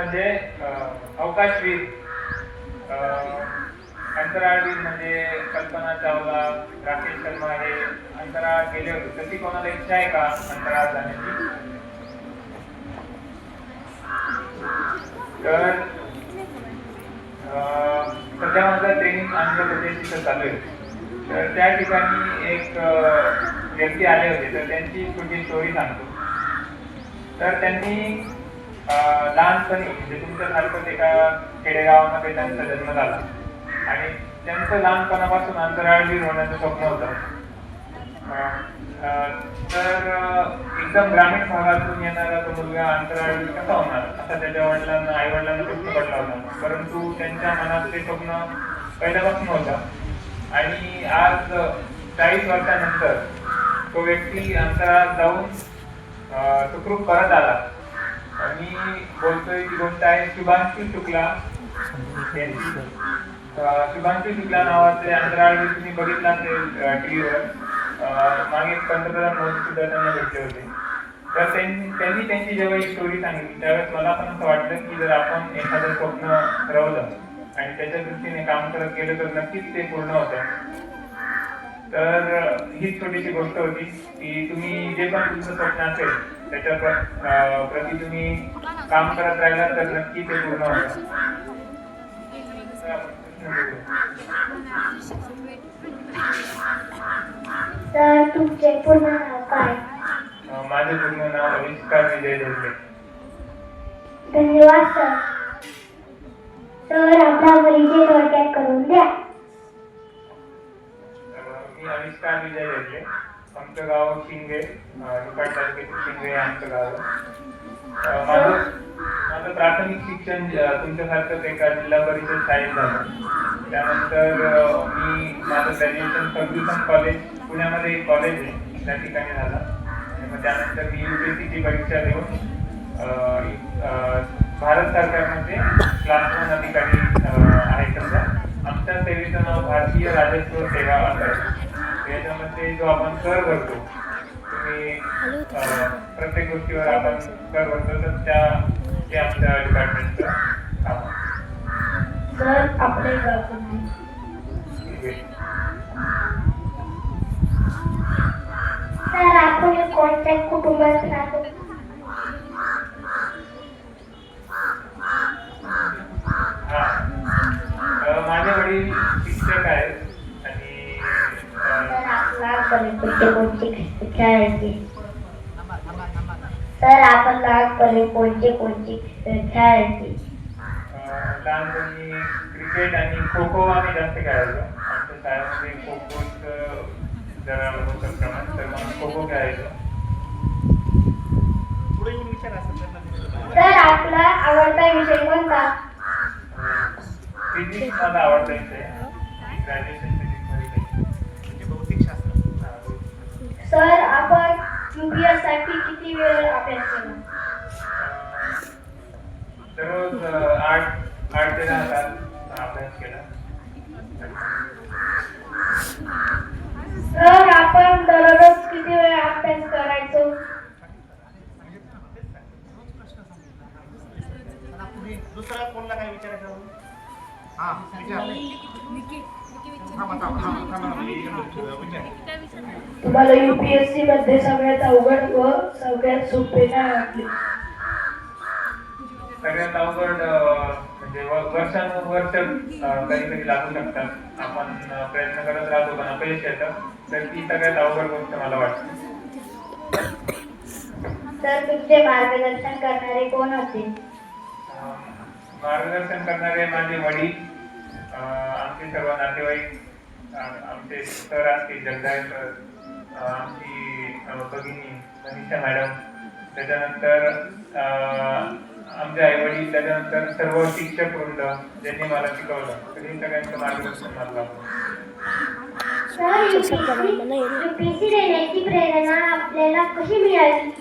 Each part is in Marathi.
म्हणजे अवकाशवीर अंतराळवीर म्हणजे कल्पना चावला राकेश शर्मा हे अंतराळ गेले होते. तशी कोणाला इच्छा आहे का अंतराळ जाण्याची? तर अं, सध्या माझं ट्रेनिंग आंध्र प्रदेश इथं चालू आहे. तर त्या ठिकाणी एक अं, व्यक्ती आले होते. तर त्यांची छोटी स्टोरी सांगतो. तर त्यांनी लहानपणी म्हणजे तुमच्यासारखंच एका खेडेगावामध्ये त्यांचा जन्म झाला. आणि त्यांचं लहानपणापासून अंतराळवीर होण्याचं स्वप्न होतं. तर एकदम ग्रामीण भागातून येणारा तो मुलगा अंतराळवीर कसा होणार? असा त्याच्या वडिलांना आई वडिलांना प्रश्न पडला होता परंतु त्यांच्या मनात ते स्वप्न पहिल्यापासून होतं. आणि आज चाळीस वर्षानंतर तो व्यक्ती अंतराळात जाऊन सुखरूप परत आला. मी बोलतोय ती गोष्ट आहे शुभांशू शुक्ला. शुभांशी शुक्ला नावाचे अंतराळवीर तुम्ही बघितला असेल टीव्हीवर मागे पंतप्रधान मोदी सुद्धा त्यांना भेटले होते. तर त्यांनी त्यांची जेव्हा ही स्टोरी सांगितली त्यावेळेस मला पण असं वाटलं की जर आपण एखादं स्वप्न ठरवलं आणि त्याच्या दृष्टीने काम करत गेलं तर नक्कीच ते पूर्ण होतं. तर हीच छोटीशी गोष्ट होती की तुम्ही जे पण तुमचं स्वप्न असेल त्याच्या प्रती तुम्ही काम करत राहिला तर नक्की ते पूर्ण तर. तर तुमचे पूर्ण नाव काय? माझे पूर्ण नाव अविष्कार विजय धोत्रे. धन्यवाद सर सर आपला परिचय थोडक्यात करून द्या. तर मी आविष्कार विजय धोत्रे. आमचं गाव शिंगे निपाट तालुक्यातील शिंगे हे आमचं गाव माझं माझं प्राथमिक शिक्षण तुमच्यासारखंच एका जिल्हा परिषद शाळेत झालं. त्यानंतर मी माझं ग्रॅज्युएशन फर्ग्युसन कॉलेज पुण्यामध्ये एक कॉलेज आहे त्या ठिकाणी झालं. आणि मग त्यानंतर मी युपीएससीची परीक्षा देऊन अं, अं, भारत सरकारमध्ये क्लास वन अधिकारी आहे सध्या आमच्या सेवेचं नाव भारतीय राजस्व सेवा असं आहे याच्यामध्ये जो आपण कर भरतो तुम्ही प्रत्येक गोष्टीवर आपण कर भरतो तर त्या ते आमच्या डिपार्टमेंटचं काम. सर आपले. सर आपण कोणत्या कुटुंबात राहतो हा. माझे वडील शिक्षक आहेत लहानपणी कोणती कोणती कोणते खेळायचे सर आपण लहानपणी कोणती कोणती खेळायचे अं, लहानपणी क्रिकेट आणि खो खो आम्ही जास्त खेळायचो आमच्या शाळेमध्ये खो खोचं जरा होतं प्रमाण तर मग खो खो खेळायचो सर आपला आवडता विषय कोणता? फिजिक्स मला आवडता विषय. ग्रॅज्युएशन आपण युपीएससाठी किती वेळ अभ्यास केला दररोज अं, आठ आठ ते दहा तास अभ्यास केला सर आपण दररोज किती वेळ अभ्यास करायचो दुसरा कोणला काय विचारायचं हा विचार. तुम्हाला युपीएससी मध्ये सगळ्यात अवघड व सगळ्यात सोपे काय वाटले सगळ्यात अवघड म्हणजे वर्षानुवर्ष कधी कधी लागू शकतात. आपण प्रयत्न करत राहतो पण अपयश येतं. तर ती सगळ्यात अवघड गोष्ट मला वाटते. तर तुमचे मार्गदर्शन करणारे कोण होते? मार्गदर्शन करणारे माझे वडील आमचे सर्व नातेवाईक आमचे सर असतील जगदाय सर आमची भगिनी मनीषा मॅडम. त्याच्यानंतर अं, आमचे आई वडील त्याच्यानंतर सर्व शिक्षक वृंद ज्यांनी मला शिकवलं. तर हे सगळ्यांचं मार्गदर्शन मला प्रेरणा आपल्याला कशी मिळाली?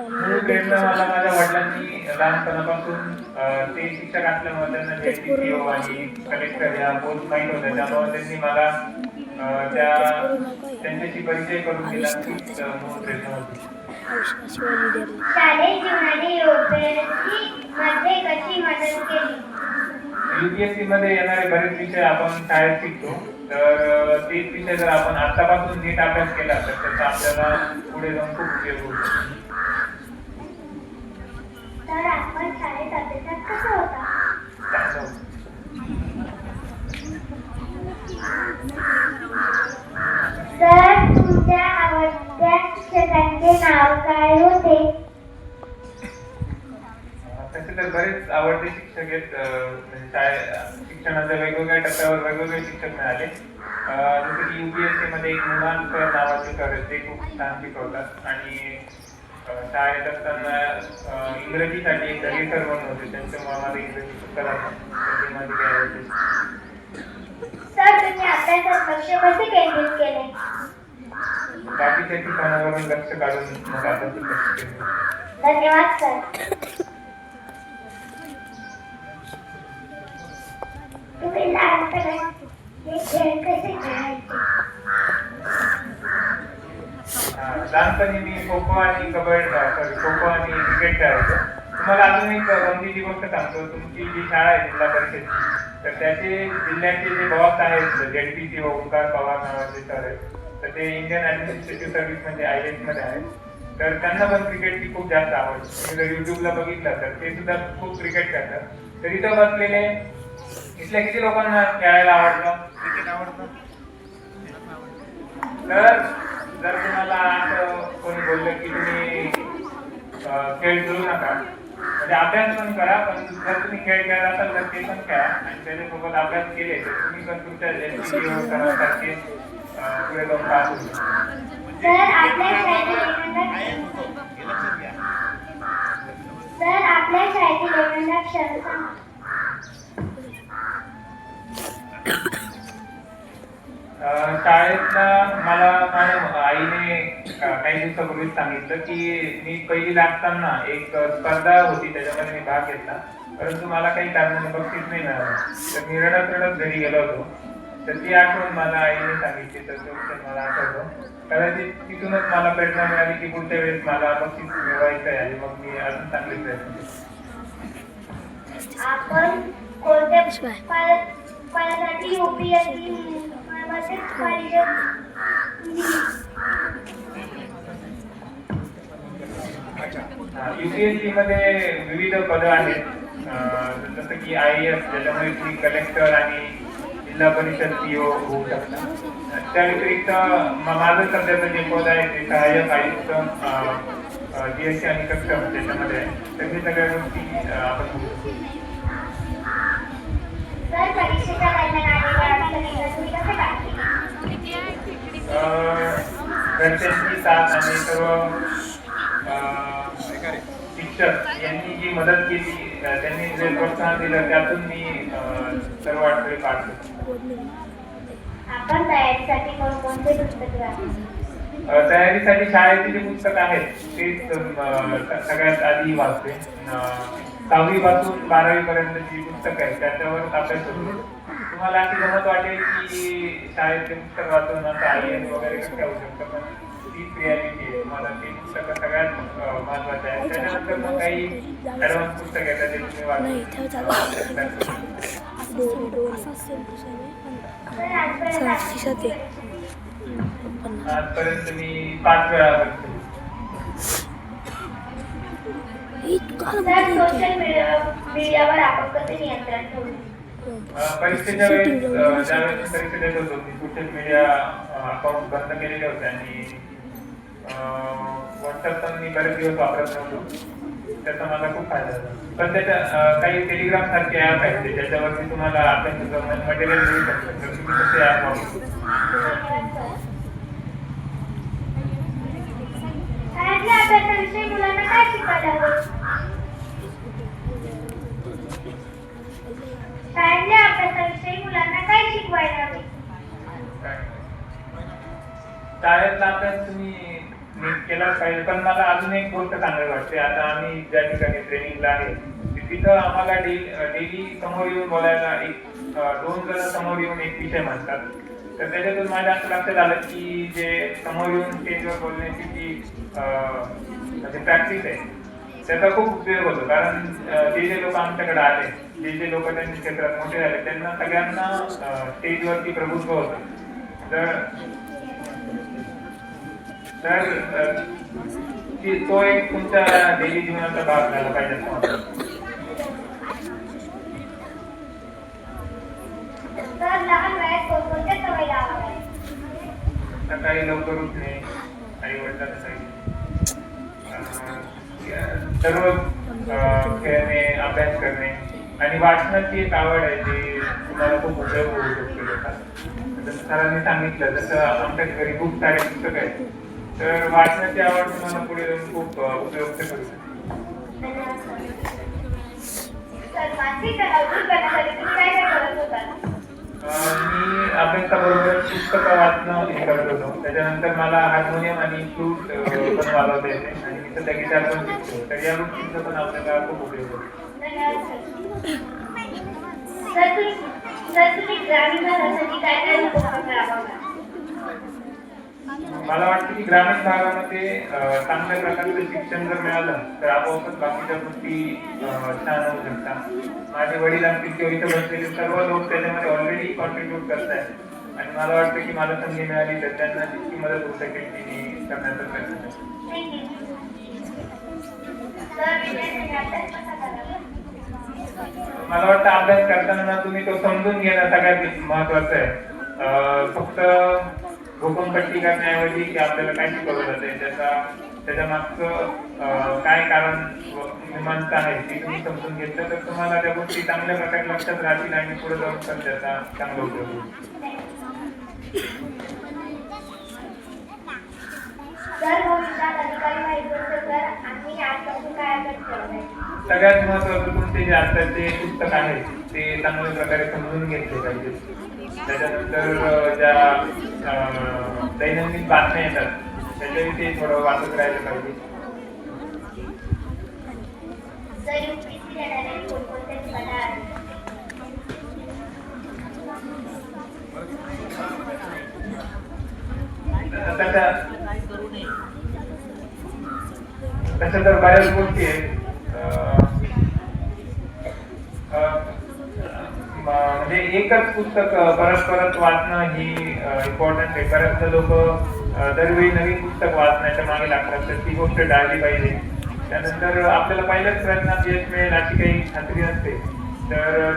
मूळ प्रेरणा मला माझ्या वडिलांनी लहानपणापासून ते शिक्षक असल्यामुळे त्यांना जेटीपीओ आणि कलेक्टर या पोस्ट माहीत होत्या त्यामुळे त्यांनी मला त्या त्यांच्याशी परिचय करून दिला. तीच मूळ प्रेरणा होती. शालेय जीवनाने योग्यती मध्ये कशी मदत केली? युपीएससी मध्ये येणारे बरेच विषय आपण शाळेत शिकतो. तर तेच विषय जर आपण आतापासून नीट अभ्यास केला तर त्याचा आपल्याला पुढे जाऊन खूप उपयोग शकतो तर आपण शाळेत अभ्यासात कसा होता? तुमच्या आवडत्या शिक्षकांचे नाव काय होते? तसे तर बरेच आवडते शिक्षक आहेत म्हणजे शाळे शिक्षणाच्या वेगवेगळ्या टप्प्यावर वेगवेगळे शिक्षक मिळाले. जसं की युपीएससी मध्ये एक मुलांकर नावाचे सर आहेत ते खूप छान शिकवतात. आणि शाळेत असताना इंग्रजीसाठी एक सर म्हणून होते. त्यांच्यामुळे मला इंग्रजी करायचं तर तुम्ही अभ्यासात लक्ष कसे केंद्रित केले? बाकीच्या ठिकाणावरून लक्ष काढून मग आता ते लक्ष केंद्रित करतो. धन्यवाद सर. तुम्ही हे खेळ कसे खेळायचे हा, लहानपणी मी खो खो आणि कबड्डी सॉरी खो खो आणि क्रिकेट खेळायचो तुम्हाला अजून एक गमतीची गोष्ट सांगतो. तुमची जी शाळा आहे जिल्हा परिषदची तर त्याचे जिल्ह्याचे जे बॉस आहेत जेडपीसी ओंकार पवार नावाचे सर आहेत तर ते इंडियन ऍडमिनिस्ट्रेटिव्ह सर्व्हिस म्हणजे आय एसमध्ये आहेत. तर त्यांना पण क्रिकेटची खूप जास्त आवड. तुम्ही जर युट्यूबला बघितलं तर ते सुद्धा खूप क्रिकेट खेळतात तर इथं बसलेले इथल्या किती लोकांना खेळायला आवडतं? क्रिकेट आवडतं. तर जर तुम्हाला असं कोणी बोललं की तुम्ही खेळ खेळू नका. म्हणजे अभ्यास पण करा पण जर तुम्ही खेळ खेळला असाल तर ते पण खेळा. आणि त्याच्यासोबत अभ्यास केले तर तुम्ही पण तुमच्या SPO करासारखे अं, पुढे जाऊन पास होऊ शकता. सर आपल्या शाळेतील शाळेतला मला माझ्या आईने काही दिवसापूर्वीच सांगितलं की मी पहिली लागताना एक स्पर्धा होती त्याच्यामध्ये मी भाग घेतला. परंतु मला काही कारणाने बक्षीस नाही मिळालं. तर मी रडत रडत घरी गेलो होतो. तर ती आठवण मला आईने सांगितली तर तो क्षण मला आठवतो. कदाचित तिथूनच मला प्रेरणा मिळाली की पुढच्या वेळेस मला बक्षीस मिळवायचं आहे आणि मग मी अजून चांगले प्रयत्न केले आपण कोणत्या पाण्यासाठी युपीएससी मध्ये मध्ये विविध पद आहेत. जसं की आय एस ज्याच्यामध्ये तुम्ही कलेक्टर आणि जिल्हा परिषद पीओ होऊ शकता त्या व्यतिरिक्त माझं सध्याचं जे पद आहे ते सहाय्यक आयुक्त जीएसटी आणि कस्टम त्याच्यामध्ये आहे. तर हे सगळ्या गोष्टी आपण अं, साथ आणि सर्व शिक्षक यांनी जी मदत केली त्यांनी जे प्रोत्साहन दिलं त्यातून मी सर्व अडथळे पार आपण तयारीसाठी कोणकोणते पुस्तके तयारीसाठी शाळेचे जे पुस्तक आहेत तेच सगळ्यात आधी वाचते. सहावी पासून बारावी पर्यंत जी पुस्तक आहेत त्याच्यावर अभ्यास होतो. तुम्हाला अशी गमत वाटेल की शाळेतले पुस्तक वाचून असं आय वगैरे कसं होऊ शकतं पण तीच रियालिटी आहे. तुम्हाला ते पुस्तक सगळ्यात महत्वाचं आहे. त्याच्यानंतर मग काही ऍडव्हान्स पुस्तक येतात ते तुम्ही वाचू आजपर्यंत मी पाच वेळा सर सोशल मीडिया मीडियावर आपण कसे नियंत्रण ठेवले अं, परीक्षेच्या वेळेस ज्यावेळेस परीक्षा देत होतो मी सोशल मीडिया अकाउंट बंद केलेले होते आणि व्हॉट्सअप पण मी बरेच दिवस वापरत नव्हतो. त्याचा मला खूप फायदा झाला. पण त्याच्या काही टेलिग्राम सारखे ऍप आहेत ते ज्याच्यावरती तुम्हाला अभ्यासाचं मटेरियल मिळू शकतं. तर तुम्ही तसे ऍप वापरू शाळेतल्या अभ्यासाविषयी मुलांना काय शिकायला हवे? शाळेतल्या अभ्यासाविषयी मुलांना काय शिकवायला हवे? शाळेतला अभ्यास तुम्ही मी पाहिजे पण मला अजून एक गोष्ट सांगायला वाटते. आता आम्ही ज्या ठिकाणी ट्रेनिंगला आहे तिथं आम्हाला डेली समोर येऊन बोलायला एक दोन जण समोर येऊन एक विषय म्हणतात. तर त्याच्यातून माझ्या असं लक्षात आलं की जे समोर येऊन स्टेजवर बोलण्याची जी म्हणजे प्रॅक्टिस आहे त्याचा खूप उपयोग होतो. कारण अं, जे जे लोक आमच्याकडे आले जे जे लोक त्यांच्या क्षेत्रात मोठे झाले त्यांना सगळ्यांना स्टेजवरती प्रभुत्व होतं. तर तर ती- एक तुमच्या डेली जीवनाचा भाग झाला पाहिजे. सकाळी लवकर उठणे आई वडिलांना सांगितले सर्व खेळणे अभ्यास करणे. आणि वाचनाची एक आवड आहे जी तुम्हाला खूप उपयोग होऊ शकते. जसं सरांनी सांगितलं जसं आमच्या घरी खूप सारे पुस्तक आहेत तर वाचनाची आवड तुम्हाला पुढे जाऊन खूप उपयुक्त करू शकते. मी अभ्यासाबरोबर पुस्तकं वाचणं हे करत होतो. त्याच्यानंतर मला हार्मोनियम आणि फ्लूट पण वाजवता येते. आणि मी सध्या गिटार पण शिकतो. तर या गोष्टींचा पण आपल्याला खूप उपयोग होतो. सर तुम्ही सर तुम्ही ग्रामीण भागासाठी काय काय उपक्रम राबवला मला वाटतं की ग्रामीण भागामध्ये चांगल्या प्रकारचं शिक्षण जर मिळालं तर आपोआपच बाकीच्या गोष्टी छान होऊ शकतात. माझे वडील असतील किंवा इथे बसलेले सर्व लोक त्याच्यामध्ये ऑलरेडी कॉन्ट्रीब्युट करत आहेत आणि मला वाटतं की मला संधी मिळाली तर त्यांना जितकी मदत होऊ शकेल ती मी करण्याचा प्रयत्न करतो सर विद्यार्थ्यांनी अभ्यास कसा करावा मला वाटतं अभ्यास करताना तुम्ही तो समजून घेणं सगळ्यात महत्वाचं आहे. फक्त फक्त घोकमपट्टी करण्याऐवजी की आपल्याला काय शिकवलं जाते त्याचा त्याच्या मागचं काय कारण व- आहे ती तुम्ही समजून घेतलं तर तुम्हाला त्या गोष्टी चांगल्या प्रकारे लक्षात राहतील आणि पुढे जाऊन पण त्याचा चांगला उपयोग होईल. सर भविष्यात अधिकारी व्हायचं असेल तर आम्ही आजपासून काय अभ्यास ठेवलाय सगळ्यात महत्वाचं तुमचे जे आताचे पुस्तक आहे ते चांगल्या प्रकारे समजून घेतले पाहिजे. त्याच्यानंतर ज्या दैनंदिन बातम्या येतात त्याच्याविषयी थोडं वाचत राहिलं पाहिजे. सर युपीसी तशा तर बऱ्याच गोष्टी आहेत म्हणजे एकच पुस्तक परत परत वाचणं ही इम्पॉर्टंट आहे. बऱ्याचदा लोक दरवेळी नवीन पुस्तक वाचण्याच्या मागे लागतात तर ती गोष्ट टाळली पाहिजे. त्यानंतर आपल्याला पहिल्याच प्रयत्नात यश मिळेल अशी काही खात्री असते तर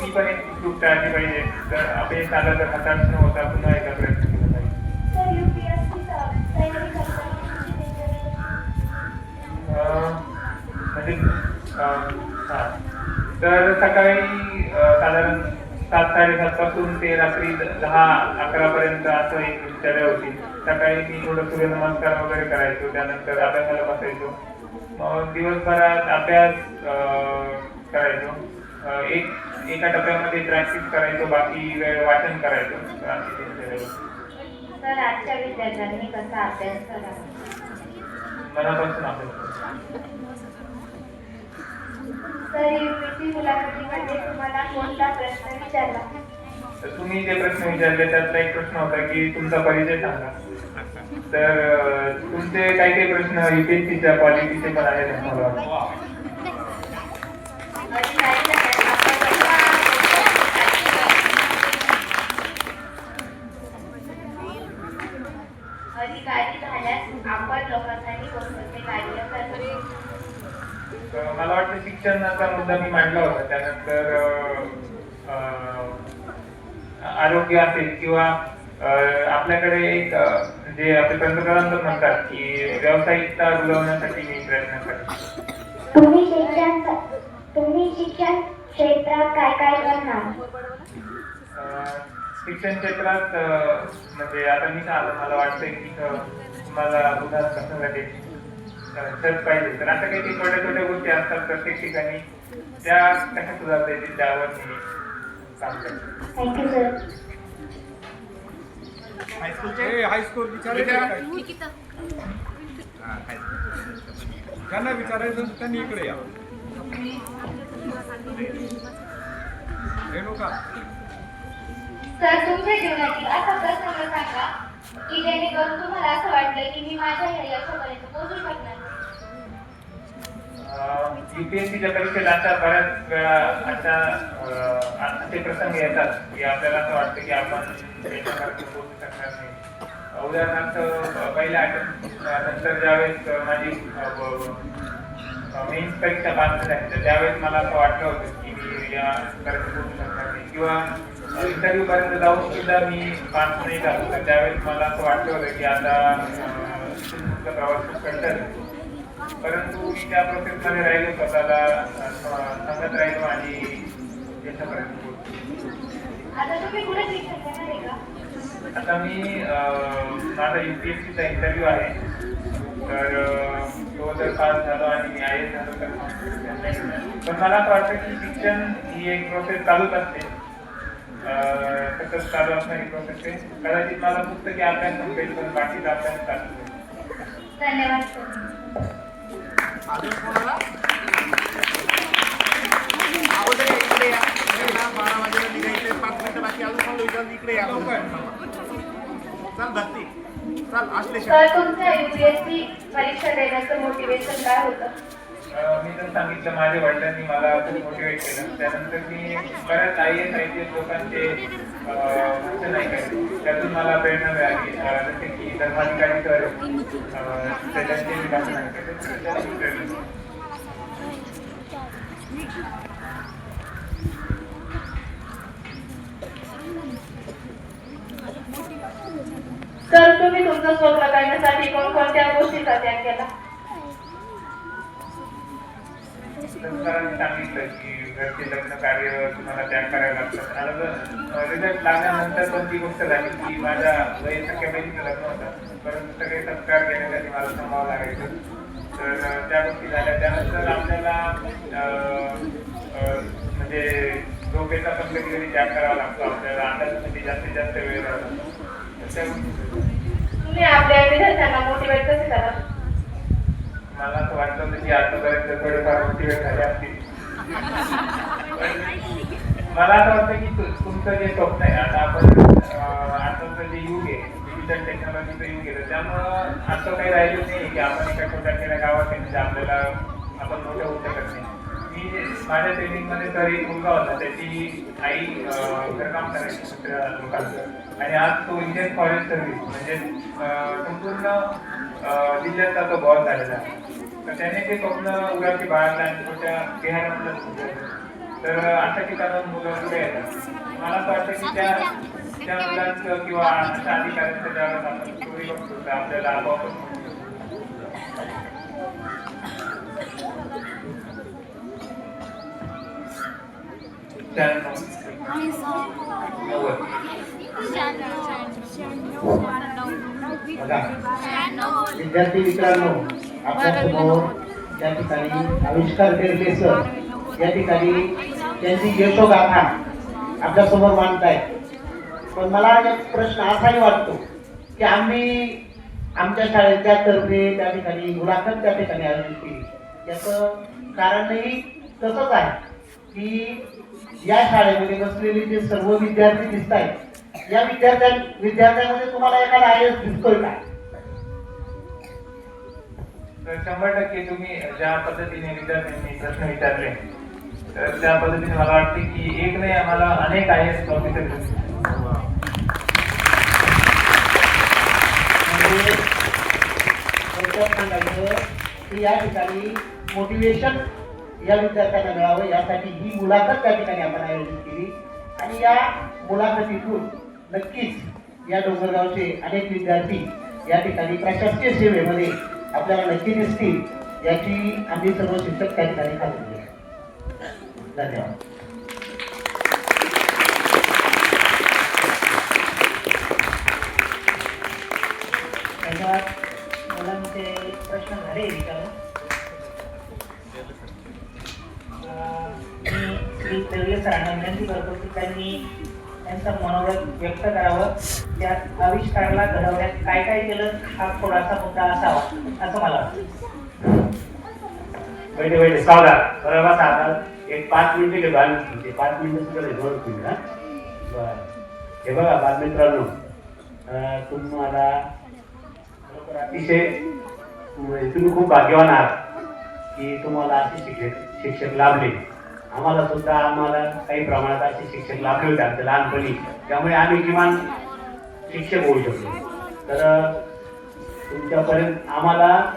ती पण एक चूक टाळली पाहिजे. तर अपयश आलं तर हताश न होता पुन्हा एका प्रयत्न म्हणजे हां तर सकाळी साधारण सात साडेसात पासून ते रात्री दहा अकरा पर्यंत असं एक दिनचर्या होती. सकाळी मी थोडं सूर्यनमस्कार वगैरे करायचो त्यानंतर अभ्यासाला बसायचो. मग दिवसभरात अभ्यास करायचो. एक एका टप्प्यामध्ये प्रॅक्टिस करायचो बाकी वेळ वाचन करायचो. सर आजच्या विद्यार्थ्यांनी कसा अभ्यास करावा? विचारला तर तुम्ही जे प्रश्न विचारले त्यातला एक प्रश्न होता की तुमचा परिचय सांगा. तर तुमचे काही काही प्रश्न युपीएससीच्या क्वालिटीचे पण आहेत मला वाटतं. अधिकारी झाल्यास आपण अधिकारी झाल्यास आपण लोकांसाठी कोणकोणते कार्य करतो तर मला वाटतं शिक्षणाचा मुद्दा मी मांडला होता. त्यानंतर आरोग्य असेल किंवा आपल्याकडे एक जे आपले पंतप्रधान म्हणतात की व्यावसायिकता रुजवण्यासाठी मी प्रयत्न करतो. तुम्ही शिक्षण तुम्ही शिक्षण क्षेत्रात काय काय करणार? शिक्षण क्षेत्रात म्हणजे आता मी आलं मला वाटतंय की तुम्हाला उदाहरण कसण्यासाठी सर्च पाहिजे. तर आता काही छोट्या छोट्या गोष्टी असतात प्रत्येक ठिकाणी. त्या कशा सुधारता येतील त्यावर मी काम करतो. थँक्यू सर हायस्कूलचे हायस्कूल विचारा. विचारायचं. त्यांनी इकडे या. रेणुका. तर तुमच्या जीवनातील असा प्रसंग सांगा की जेणेकरून तुम्हाला असं वाटलं की मी माझ्या या यशापर्यंत पोहोचू शकणार युपीएससीच्या परीक्षेत आता बऱ्याच वेळा अशा असे प्रसंग येतात की आपल्याला असं वाटतं की आपण शकणार नाही. उदाहरणार्थ पहिल्या नंतर ज्यावेळेस माझी मेन्स परीक्षा पास झाली तर त्यावेळेस मला असं वाटलं होतं की मी या पर्यंत बोलू शकणार नाही. किंवा इंटरव्ह्यू पर्यंत जाऊन सुद्धा मी पास नाही झालो तर त्यावेळेस मला असं वाटलं होतं की आता प्रवास खूप परंतु मी त्या प्रोसेसमध्ये राहिलो स्वतःला सांगत राहिलो आणि. आता तुम्ही कुठे शिक्षण घेणार आहे का? आता मी अं, माझा युपीएससीचा इंटरव्ह्यू आहे. तर तो जर पास झालो आणि मी आय एस झालो तर. पण मला असं वाटतं की शिक्षण ही एक प्रोसेस चालूच असते. सतत चालू असणारी प्रोसेस आहे. कदाचित मला पुस्तकी अभ्यास पण बाकीचा अभ्यास चालू आहे धन्यवाद अजून कोणाला? अगोदर इकडे या. बारा वाजेला निघायचे पाच मिनिटं बाकी. अजून कोणाला विचारलं इकडे या. चल भक्ती चल असले तर तुमचं युपीएससी परीक्षा देण्याचं मोटिवेशन काय होतं? मी तर सांगितलं माझ्या वडिलांनी मला खूप मोटिवेट केलं. त्यानंतर मी बऱ्याच I S I P S लोकांचे अं, भाषण त्यातून मला प्रेरणा मिळाली. जसे की धर्माधिकारी सर अं, त्याच्याचे मी भाषण ऐकायचे तर तर तुम्ही तुमचं स्वप्न करण्यासाठी कोणकोणत्या गोष्टीचा त्याग केला संस्कारांनी सांगितलं की घरचे लग्न कार्य तुम्हाला त्याग करायला लागतं कारण रिझल्ट लागल्यानंतर पण ती गोष्ट झाली की माझ्या वय सख्या बहिणीचं लग्न होतं. परंतु सगळे संस्कार घेण्यासाठी मला थांबावं लागायचं. तर त्या गोष्टी झाल्या. त्यानंतर आपल्याला म्हणजे झोपेचा पण कधी कधी त्याग करावा लागतो. आपल्याला आनंदासाठी जास्तीत जास्त वेळ राहतो. लागतो तुम्ही आपल्या विद्यार्थ्यांना मोटिवेट कसे करा मला असं वाटलं की आतापर्यंत थोडेफार मोटिवेट झाले असतील. मला असं वाटतं की तुमचं जे स्वप्न आहे आता आपण आताचं जे युग आहे डिजिटल टेक्नॉलॉजीचं युग आहे त्यामुळं असं काही राहिलं नाही की आपण एका छोट्या गावात आहे म्हणजे आपल्याला आपण मोठं होऊ शकत नाही. मी माझ्या ट्रेनिंगमध्ये तर एक मुलगा होता त्याची आई घरकाम करायची दुसऱ्या लोकांचं. आणि आज तो इंडियन फॉरेस्ट सर्व्हिस म्हणजे संपूर्ण अं, जिल्ह्याचा तो बॉस झालेला आहे. तर त्याने ते स्वप्न उराची की बाळाला छोट्या बिहारातलं सुचवलं. तर अशा ठिकाणाहून मुलं पुढे येतात मला असं वाटतं की त्या त्या मुलांचं किंवा अशा अधिकाऱ्यांचं ज्यावेळेस आपण स्टोरी बघतो तर आपल्याला आपोआपच त्र्याण्णव विद्यार्थी मित्रांनो आपल्यासमोर त्या ठिकाणी आविष्कार केले सर या ठिकाणी त्यांची यशोगाथा आपल्यासमोर मांडतायत पण मला एक प्रश्न असाही वाटतो की आम्ही आमच्या शाळेच्या तर्फे त्या ठिकाणी मुलाखत त्या ठिकाणी आयोजित केली. याचं कारणही तसंच आहे की या शाळेमध्ये बसलेले जे सर्व विद्यार्थी दिसत आहेत या विद्यार्थ्यां विद्यार्थ्यांमध्ये तुम्हाला एखादा आय एस दिसतोय का? शंभर टक्के तुम्ही ज्या पद्धतीने विद्यार्थ्यांनी प्रश्न विचारले तर त्या पद्धतीने मला वाटते की एक नाही आम्हाला अनेक आय एस ऑफिसर या ठिकाणी मोटिवेशन या विद्यार्थ्यांना मिळावं यासाठी ही मुलाखत त्या ठिकाणी आपण आयोजित केली. आणि या मुलाखतीतून नक्कीच या डोंगरगावचे अनेक विद्यार्थी या ठिकाणी प्रशासकीय सेवेमध्ये आपल्याला नक्की दिसतील याची आम्ही सर्व शिक्षक त्या ठिकाणी खात्री धन्यवाद. धन्यवाद. मुलांचे प्रश्न झाले विचारून अं, सरांना विनंती करतो की त्यांनी त्यांचं मनोगत व्यक्त करावं. त्यात आविष्काराला घडवण्यात काय काय केलं हा थोडासा मुद्दा असावा असं मला वाटतं. पहिले पहिले सावधान. बरोबर बसा आता. एक पाच मिनिटं घेतो आम्ही पाच मिनिटं सुद्धा दोन मिनिट हा. बरं. हे बघा बालमित्रांनो तुम्हाला खरोखर अतिशय म्हणजे तुम्ही खूप भाग्यवान आहात की तुम्हाला असे शिक्षक शिक्षक लाभले. आम्हाला सुद्धा आम्हाला काही प्रमाणात असे शिक्षक लाभले होते आमच्या लहानपणी. त्यामुळे आम्ही किमान शिक्षक होऊ शकतो तर तुमच्यापर्यंत आम्हाला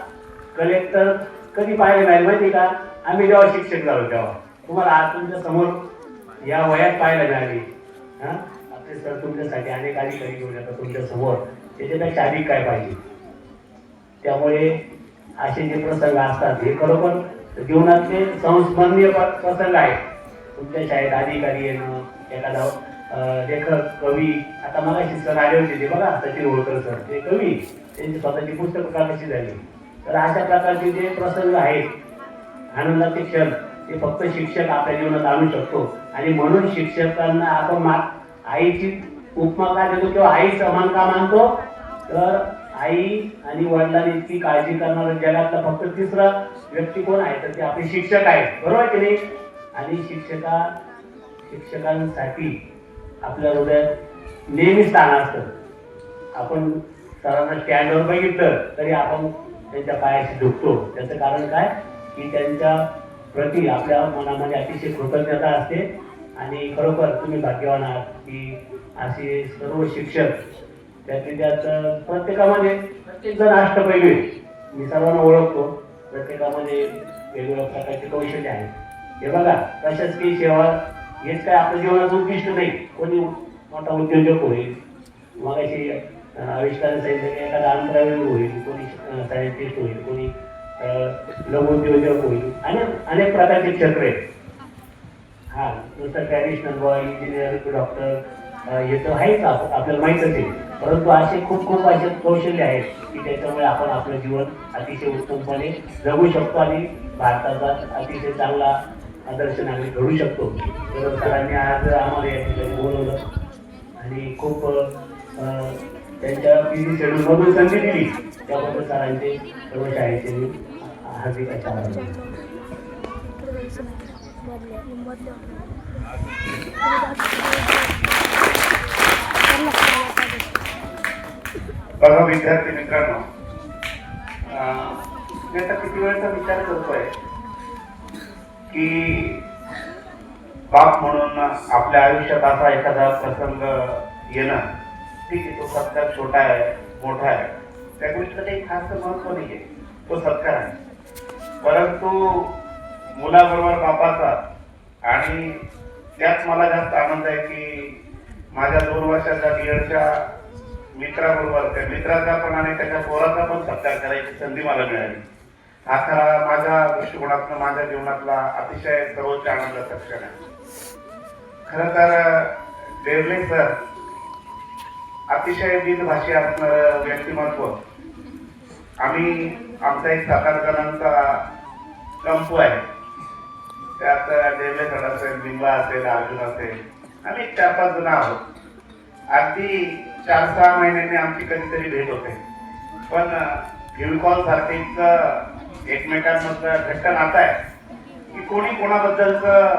कलेक्टर कधी पाहायला मिळाले माहिती का? आम्ही जेव्हा शिक्षक झालो तेव्हा. तुम्हाला आज तुमच्यासमोर या वयात पाहायला मिळाली. हा? आपले सर तुमच्यासाठी अनेक अधिकारी घेऊन येतात तुमच्यासमोर. त्याच्यापेक्षा अधिक काय पाहिजे? त्यामुळे असे जे प्रसंग असतात हे खरोखर जीवनातले संस्मरणीय प्रसंग आहेत. तुमच्या शाळेत अधिकारी येणं एखादा लेखक कवी आता मला सर आले होते ते बघा सचिन होळकर सर ते कवी त्यांची स्वतःची पुस्तक प्रकाशित झाली. तर अशा प्रकारचे जे प्रसंग आहेत आनंदाचे क्षण ते फक्त शिक्षक आपल्या जीवनात आणू शकतो. आणि म्हणून शिक्षकांना आपण मा आईची उपमा का देतो किंवा आई समान का मानतो तर आई आणि वडिलांनी इतकी काळजी करणारा जगातला फक्त तिसरा व्यक्ती कोण आहे? तर ते आपले शिक्षक आहेत. बरोबर की नाही? आणि शिक्षका शिक्षकांसाठी आपल्या हृदयात नेहमी स्थान असतं. आपण सरांना स्टँडवर बघितलं तरी आपण त्यांच्या पायाशी झुकतो त्याचं कारण काय? की त्यांच्या प्रती आपल्या मनामध्ये अतिशय कृतज्ञता असते. आणि खरोखर तुम्ही भाग्यवान आहात की असे सर्व शिक्षक त्यातली त्यात प्रत्येकामध्ये प्रत्येक जण अष्टपैलू आहे. मी सर्वांना ओळखतो. प्रत्येकामध्ये वेगवेगळ्या प्रकारचे कौशल्य आहेत. हे बघा प्रशासकीय सेवा हेच काय आपल्या जीवनाचं उद्दिष्ट नाही. कोणी मोठा उद्योजक होईल मग अशी आविष्कार सांगितलं की एखादा अंतरावेळी होईल कोणी सायंटिस्ट होईल कोणी लघुउद्योजक होईल आणि अनेक प्रकारचे क्षेत्र आहेत. हा नुसतं ट्रॅडिशनल बॉय इंजिनियर डॉक्टर येतं तर आहेच आपल्याला माहीतच आहे परंतु असे खूप खूप असे कौशल्य आहेत की त्याच्यामुळे आपण आपलं जीवन अतिशय उत्तमपणे जगू शकतो आणि भारताचा अतिशय चांगला आदर्श नागरिक घडू शकतो. तर सरांनी आज आम्हाला या ठिकाणी बोलवलं आणि खूप त्यांच्या बिझी शेड्यूलमधून संधी दिली. त्याबद्दल सरांचे सर्व शाळेचे मी हार्दिक अशा बघा विद्यार्थी मित्रांनो. अं, मी आता किती वेळचा विचार करतोय की बाप म्हणून आपल्या आयुष्यात असा एखादा प्रसंग येणं ठीक आहे तो सत्कार छोटा आहे मोठा आहे. त्या गोष्टीला काही खास महत्त्व नाही आहे तो सत्कार आहे. परंतु मुलाबरोबर बापाचा आणि त्यात मला जास्त आनंद आहे की माझ्या दोन वर्षाच्या बीएडच्या मित्राबरोबर त्या मित्राचा पण आणि त्याच्या पोराचा पण सत्कार करायची संधी मला मिळाली. हा खरा माझ्या दृष्टिकोनातून माझ्या जीवनातला अतिशय सर्वोच्च आनंदाचा क्षण आहे. खर तर देवले सर अतिशय बिनभाषी असणारं व्यक्तिमत्व. आम्ही आमचा एक सात जणांचा कंपू आहे. त्यात देवले सर असेल बिंबा असेल अर्जुन असेल आम्ही चार पाच जण आहोत. अगदी चार सहा महिन्यांनी आमची कधीतरी भेट होते. पण व्हिडिओ सारखे इतकं एकमेकांमधलं घट्ट नातं आहे. की कोणी कोणाबद्दलचं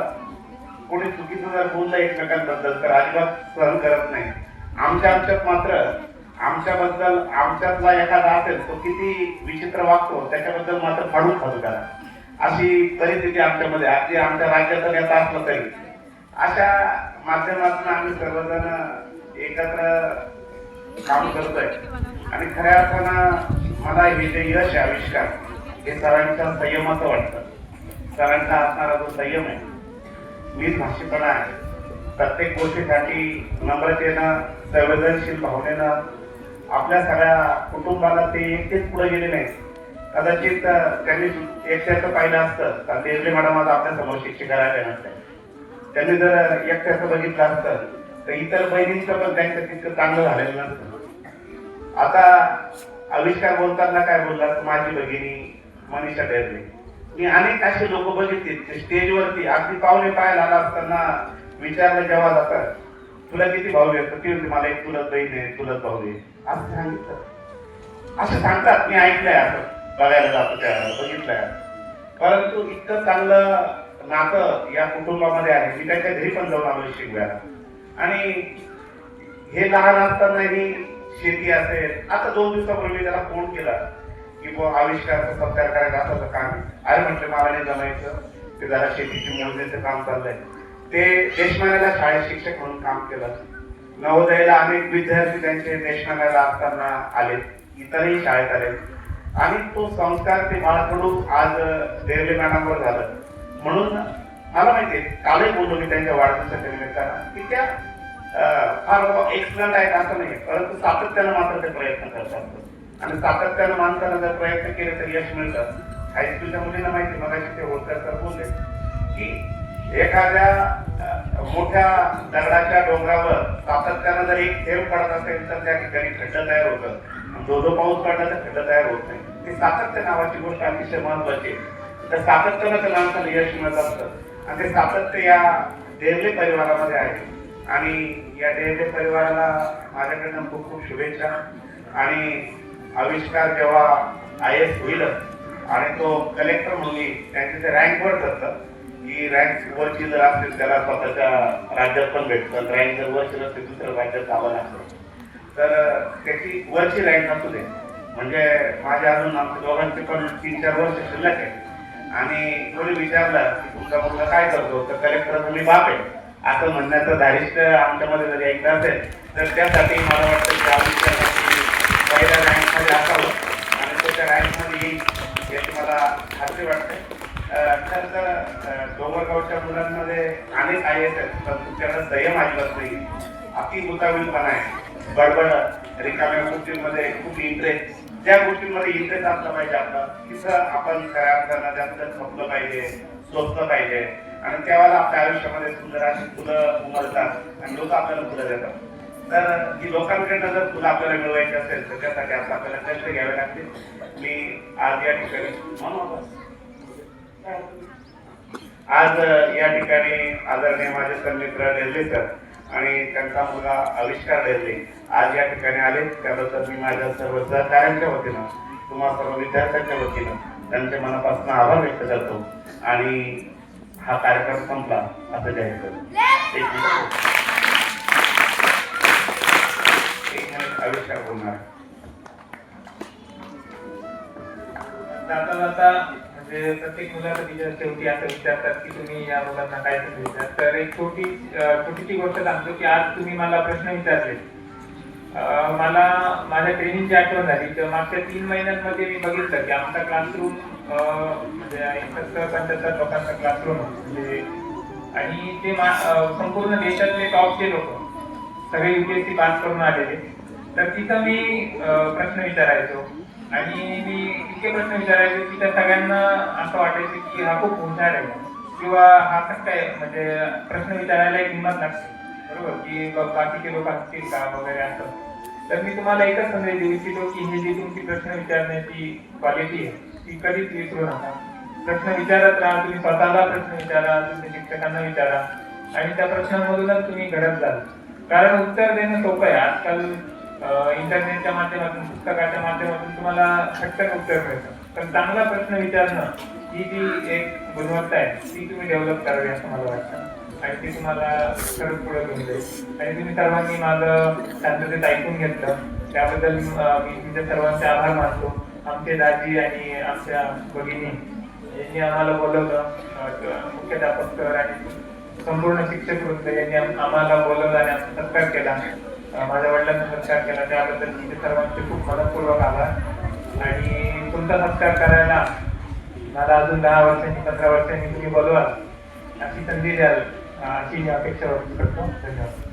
कोणी चुकीचं जर बोललं एकमेकांबद्दल तर अजिबात सहन करत नाही. आमच्या आमच्यात मात्र आमच्याबद्दल आमच्यातला एखादा असेल तो किती विचित्र वागतो त्याच्याबद्दल मात्र फाडून खातो त्याला. अशी परिस्थिती आमच्यामध्ये अगदी आमच्या राज्याचा असलं असला तरी. अशा माध्यमातून आम्ही सर्वजण एकत्र काम करतोय. आणि खऱ्या अर्थानं मला हे जे यश आहे आविष्कार हे सरांच्या संयमाचं वाटतं. सरांचा असणारा जो संयम आहे मी भाषेपणा आहे. प्रत्येक गोष्टीसाठी नम्रतेनं संवेदनशील भावनेनं आपल्या सगळ्या कुटुंबाला ते एकटेच पुढे गेले नाही कदाचित त्यांनी एकट्याचं पाहिलं असतं तर देवले मॅडम आज आपल्यासमोर शिक्षिका राहिल्या नसत्या. त्यांनी जर एकट्याचं बघितलं असतं तर इतर बहिणींचं पण त्यांचं तितकं चांगलं झालेलं नसतं. आता आविष्कार बोलताना काय बोललात माझी भगिनी मनीषा डेरले मी अनेक असे लोक बघितले ते स्टेजवरती अगदी पावले पाय आला असताना विचारलं जेव्हा जातात तुला किती भाऊ आहेत? तर ती म्हणते मला एक तुला बहीण आहे तुला भाऊ आहे. असं सांगितलं. असं सांगतात मी ऐकलंय असं. बघायला जातो त्या बघितलंय. परंतु इतकं चांगलं नातं या कुटुंबामध्ये आहे. मी त्यांच्या घरी पण जाऊन आलो शिकव्या आणि हे लहान असतानाही शेती असेल. आता दोन दिवसापूर्वी त्याला फोन केला की बुवा आविष्काराचा सत्कार करायचा असं काम अरे म्हटलं मला नाही जमायचं. ते जरा शेतीची मोजणीचं काम चाललंय. ते देशमान्याला शाळेत शिक्षक म्हणून काम केलं. नवोदयाला अनेक विद्यार्थी त्यांचे देशमान्याला असताना आले इतरही शाळेत आले आणि तो संस्कार ते बाळकडून आज देवले मॅडमवर झालं. म्हणून मला माहितीये कालही बोललो मी त्यांच्या वाढदिवसाच्या निमित्तानं की त्या फार एक्सलंट आहेत असं नाही परंतु सातत्यानं मात्र ते प्रयत्न करतात. आणि सातत्यानं माणसानं जर प्रयत्न केले तर यश मिळतं. हायस्कूलच्या मुलींना माहिती मग ते होलकर तर बोलले की एखाद्या मोठ्या दगडाच्या डोंगरावर सातत्यानं जर एक थेंब पडत असेल तर त्या ठिकाणी खड्डं तयार होतं. जो जो पाऊस पडला तर खड्डं तयार होत नाही. ते सातत्य नावाची गोष्ट अतिशय महत्वाची आहे. तर सातत्यानं त्या माणसाला यश मिळत असतं. आणि ते सातत्य या देवले परिवारामध्ये आहे. आणि या देवले परिवाराला माझ्याकडनं खूप खूप शुभेच्छा. आणि आविष्कार जेव्हा आय एस होईलच आणि तो कलेक्टर म्हणून त्यांचे ते रँक वर असतं रँक वरची जर असतील त्याला स्वतःच्या राज्यात पण भेटतं. रँक जर वरची नसते दुसऱ्या राज्यात जावं लागतं. तर त्याची वरची रँक असू दे. म्हणजे माझ्या अजून आमच्या दोघांचे पण तीन चार वर्ष शिल्लक आहे. आणि कोणी विचारलं की तुमचा मुलगा काय करतो? तर कलेक्टर मी बाप आहे असं म्हणण्याचं धारिष्ट आमच्यामध्ये जरी एकदा असेल तर त्यासाठी मला वाटतं की आविष्कारासाठी पहिल्या रँकमध्ये असावं. आणि तो त्या रँकमध्ये येईल याची मला खात्री वाटते. खरं तर डोंगरगावच्या मुलांमध्ये अनेक आय एस आहेत पण त्यांना संयम अजिबात नाही अति गुतावीलपणा आहे. बडबड रिकाम्या गोष्टींमध्ये खूप इंटरेस्ट ज्या गोष्टींमध्ये इंटरेस्ट असला पाहिजे आपला तिथं आपण तयार करणं जास्त खपलं पाहिजे स्वप्न पाहिजे. आणि त्यावेळेला आपल्या आयुष्यामध्ये सुंदर अशी फुलं उमलतात आणि लोक आपल्याला फुलं देतात. तर ही लोकांकडनं जर फुलं आपल्याला मिळवायची असेल तर त्यासाठी आता आपल्याला कष्ट घ्यावे लागतील. मी आज या ठिकाणी म्हणू आज या ठिकाणी आदरणीय माझे सन्मित्र डेल्ले सर आणि त्यांचा मुलगा आविष्कार डेल्ले आज या ठिकाणी आले. त्याबद्दल मी माझ्या सर्व सहकाऱ्यांच्या वतीनं तुम्हा सर्व विद्यार्थ्यांच्या वतीनं त्यांच्या मनापासून आभार व्यक्त करतो. आणि हा कार्यक्रम संपला. असं जाहीर करतो एक मिनिट. आविष्कार बोलणार जाता जाता म्हणजे प्रत्येक मुलाला तिच्या शेवटी असं विचारतात की तुम्ही या मुलांना काय सांगितलं तर एक छोटी अं, छोटीशी गोष्ट सांगतो की आज तुम्ही मला प्रश्न विचारले. मला माझ्या ट्रेनिंगची आठवण झाली. तर मागच्या तीन महिन्यांमध्ये मी बघितलं की आमचा क्लासरूम म्हणजे सत्तर पंच्याहत्तर लोकांचा क्लासरूम म्हणजे आणि ते संपूर्ण देशातले टॉपचे लोक. सगळे युपीएससी पास करून आलेले. तर तिथं मी प्रश्न विचारायचो. आणि मी इतके प्रश्न विचारायचे की त्या सगळ्यांना असं वाटायचं की हा खूप हुशार आहे. किंवा हा कसं काय म्हणजे प्रश्न विचारायला एक हिंमत लागते. बरोबर? की बाकीचे लोक असतील का वगैरे असं. तर मी तुम्हाला एकच संदेश देऊ इच्छितो की हे जी तुमची प्रश्न विचारण्याची क्वालिटी आहे ती कधीच विसरू नका. प्रश्न विचारत राहा तुम्ही स्वतःला प्रश्न विचारा तुमच्या शिक्षकांना विचारा. आणि त्या प्रश्नांमधूनच तुम्ही घडत जाल. कारण उत्तर देणं सोपं आहे. आजकाल इंटरनेटच्या माध्यमातून पुस्तकाच्या माध्यमातून तुम्हाला खटकन उत्तर मिळतं. पण चांगला प्रश्न विचारणं ही जी एक गुणवत्ता आहे ती तुम्ही डेव्हलप करावी असं मला वाटतं. आणि ती तुम्हाला खरंच पुढे घेऊन जाईल. आणि तुम्ही सर्वांनी माझं शांततेत ऐकून घेतलं. त्याबद्दल मी तुमच्या सर्वांचे आभार मानतो. आमचे दाजी आणि आमच्या भगिनी यांनी आम्हाला बोलवलं. अं, मुख्याध्यापक सर आणि संपूर्ण शिक्षक वृत्त यांनी आम्हाला बोलवलं आणि आमचा सत्कार केला. माझ्या वडिलांचा सत्कार केला. त्याबद्दल तुमचे सर्वांचे खूप मनपूर्वक आभार. आणि तुमचा सत्कार करायला मला अजून दहा वर्षांनी पंधरा वर्षांनी तुम्ही बोलवाल अशी संधी द्याल. अशी मी अपेक्षा व्यक्त करतो. धन्यवाद.